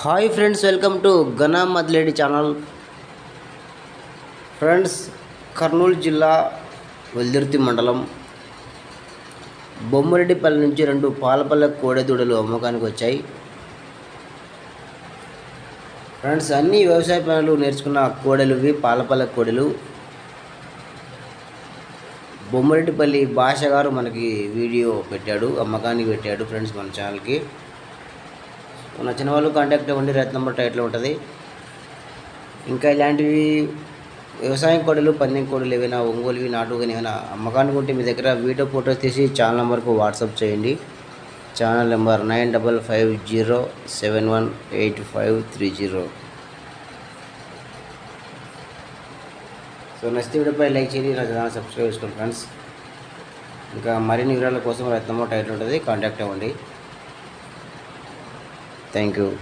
Hi friends welcome to Ghana Madledi channel. Friends Kurnool జిల్లా వెల్దుర్తి మండలం బొమ్మరెడ్డిపల్లి నుంచి రెండు పాలపల్లె కోడెదూడలు అమ్మకానికి వచ్చాయి. ఫ్రెండ్స్ అన్ని వ్యవసాయ పనులు నేర్చుకున్న కోడెలువి పాలపల్లె కోడెలు. బొమ్మరెడ్డిపల్లి భాష గారు మనకి వీడియో పెట్టాడు అమ్మకానికి పెట్టాడు ఫ్రెండ్స్ మన ఛానల్కి. నచ్చిన వాళ్ళు కాంటాక్ట్ అవ్వండి రైతు నెంబర్ టైట్లో ఉంటుంది. ఇంకా ఇలాంటివి వ్యవసాయం కోడలు పందెం కోడలు ఏవైనా ఒంగోలువి నాటు కానీ ఏమైనా అమ్మకానికి ఉంటే మీ దగ్గర వీడియో ఫోటోస్ తీసి ఛానల్ నెంబర్కు వాట్సాప్ చేయండి. Channel number nine double five zero seven one eight five three zero. So next వీడియోపై లైక్ చేయండి నా ఛానల్ సబ్స్క్రైబ్ చేసుకోండి ఫ్రెండ్స్. ఇంకా మరిన్ని వివరాల కోసం రైతు నెంబర్ టైట్లో ఉంటుంది కాంటాక్ట్ అవ్వండి. Thank you.